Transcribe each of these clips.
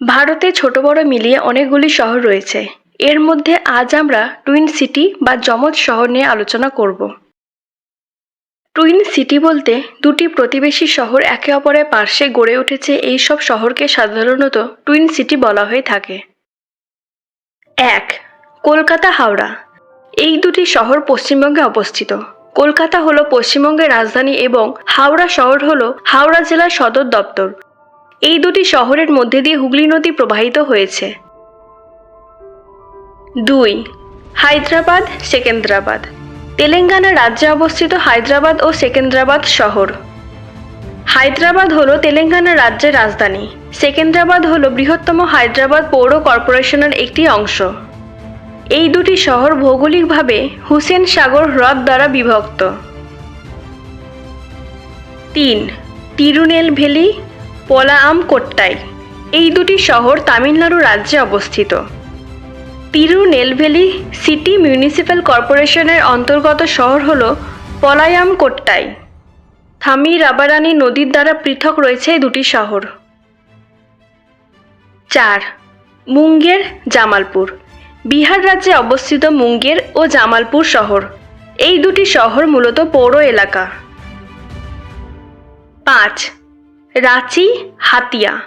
ভারতে ছোট বড় মিলিয়ে অনেকগুলি শহর রয়েছে। এর মধ্যে আজ আমরা টুইন সিটি বা যমজ শহর নিয়ে আলোচনা করব। টুইন সিটি বলতে দুটি প্রতিবেশী শহর একে অপরের পার্শ্বে গড়ে উঠেছে এই সব শহরকে সাধারণত টুইন সিটি বলা হয়ে থাকে। এক, কলকাতা হাওড়া। এই দুটি শহর পশ্চিমবঙ্গে অবস্থিত। কলকাতা হলো পশ্চিমবঙ্গের রাজধানী এবং হাওড়া শহর হলো হাওড়া জেলার সদর দপ্তর। এই দুটি শহরের মধ্যে দিয়ে হুগলি নদী প্রবাহিত হয়েছে। দুই, হায়দ্রাবাদ, সেকেন্দ্রাবাদ। তেলেঙ্গানা রাজ্যে অবস্থিত হায়দ্রাবাদ ও সেকেন্দ্রাবাদ শহর। হায়দ্রাবাদ হলো তেলেঙ্গানা রাজ্যের রাজধানী। সেকেন্দ্রাবাদ হলো বৃহত্তম হায়দ্রাবাদ পৌর কর্পোরেশনের একটি অংশ। এই দুটি শহর ভৌগোলিকভাবে হুসেন সাগর হ্রদ দ্বারা বিভক্ত। তিন, তিরুনেলভেলি পোলাআম কোট্টাই। এই দুটি শহর তামিলনাড়ু রাজ্যে অবস্থিত। তিরুনেলভেলি সিটি মিউনিসিপ্যাল কর্পোরেশনের অন্তর্গত শহর হল পলায়াম কোট্টাই। থামি রাবারানি নদীর দ্বারা পৃথক রয়েছে এই দুটি শহর। চার, মুঙ্গের জামালপুর। বিহার রাজ্যে অবস্থিত মুঙ্গের ও জামালপুর শহর। এই দুটি শহর মূলত পৌর এলাকা। পাঁচ রাঁচি, হাতিয়া।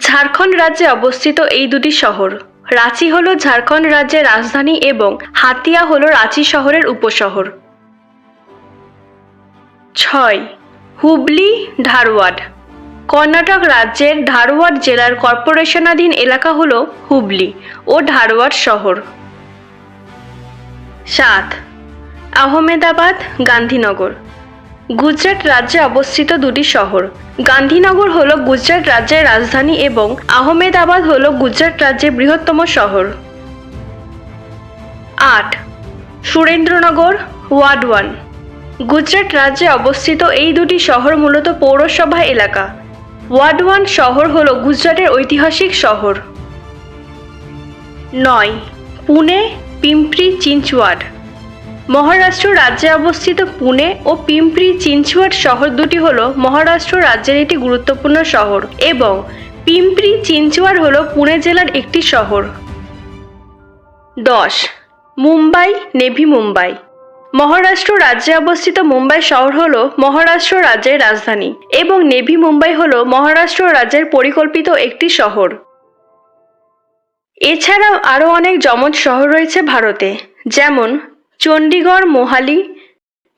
ঝাড়খণ্ড রাজ্যে অবস্থিত এই দুটি শহর। রাঁচি হল ঝাড়খণ্ড রাজ্যের রাজধানী এবং হাতিয়া হল রাঁচি শহরের উপশহর। ছয়, হুবলি, ধারওয়াড। কর্ণাটক রাজ্যের ধারওয়াড জেলার কর্পোরেশনাধীন এলাকা হল হুবলি ও ধারওয়াড শহর। সাত, আহমেদাবাদ, গান্ধীনগর। গুজরাট রাজ্যে অবস্থিত দুটি শহর। গান্ধীনগর হল গুজরাট রাজ্যের রাজধানী এবং আহমেদাবাদ হল গুজরাট রাজ্যের বৃহত্তম শহর। আট। Surendranagar, word one. গুজরাট রাজ্যে অবস্থিত এই দুটি শহর মূলত পৌরসভা এলাকা। ওয়ার্ড ওয়ান শহর হল গুজরাটের ঐতিহাসিক শহর। নয়। পুনে পিম্পরি চিঞ্চওয়াড মহারাষ্ট্র রাজ্যে অবস্থিত পুনে ও পিম্পরি চিঞ্চওয়াড শহর দুটি হল মহারাষ্ট্র রাজ্যের একটি গুরুত্বপূর্ণ শহর এবং পিম্পরি চিঞ্চওয়াড হল পুনে জেলার একটি শহর। দশ, মুম্বাই, নেভি মুম্বাই। মহারাষ্ট্র রাজ্যে অবস্থিত মুম্বাই শহর হল মহারাষ্ট্র রাজ্যের রাজধানী এবং নেভি মুম্বাই হল মহারাষ্ট্র রাজ্যের পরিকল্পিত একটি শহর। এছাড়াও আরও অনেক যমজ শহর রয়েছে ভারতে, যেমন চণ্ডীগড়, মোহালি,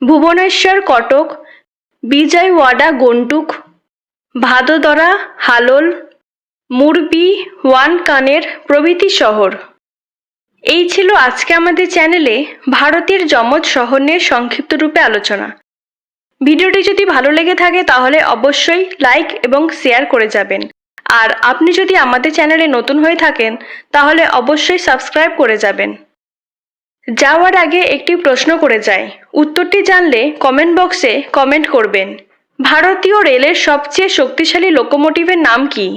ভুবনেশ্বর কটক, বিজয়ওয়াডা, গন্টুক, ভাদোদরা, হালোল, মুরবি, ওয়ানকানের প্রভৃতি শহর। এই ছিল আজকে আমাদের চ্যানেলে ভারতের যমজ শহর নিয়ে সংক্ষিপ্ত রূপে আলোচনা। ভিডিওটি যদি ভালো লেগে থাকে তাহলে অবশ্যই লাইক এবং শেয়ার করে যাবেন। আর আপনি যদি আমাদের চ্যানেলে নতুন হয়ে থাকেন তাহলে অবশ্যই সাবস্ক্রাইব করে যাবেন। যাওয়ার আগে একটি প্রশ্ন করে যাই। উত্তরটি জানলে কমেন্ট বক্সে কমেন্ট করবেন। ভারতীয় রেলের সবচেয়ে শক্তিশালী লোকোমোটিভের নাম কি?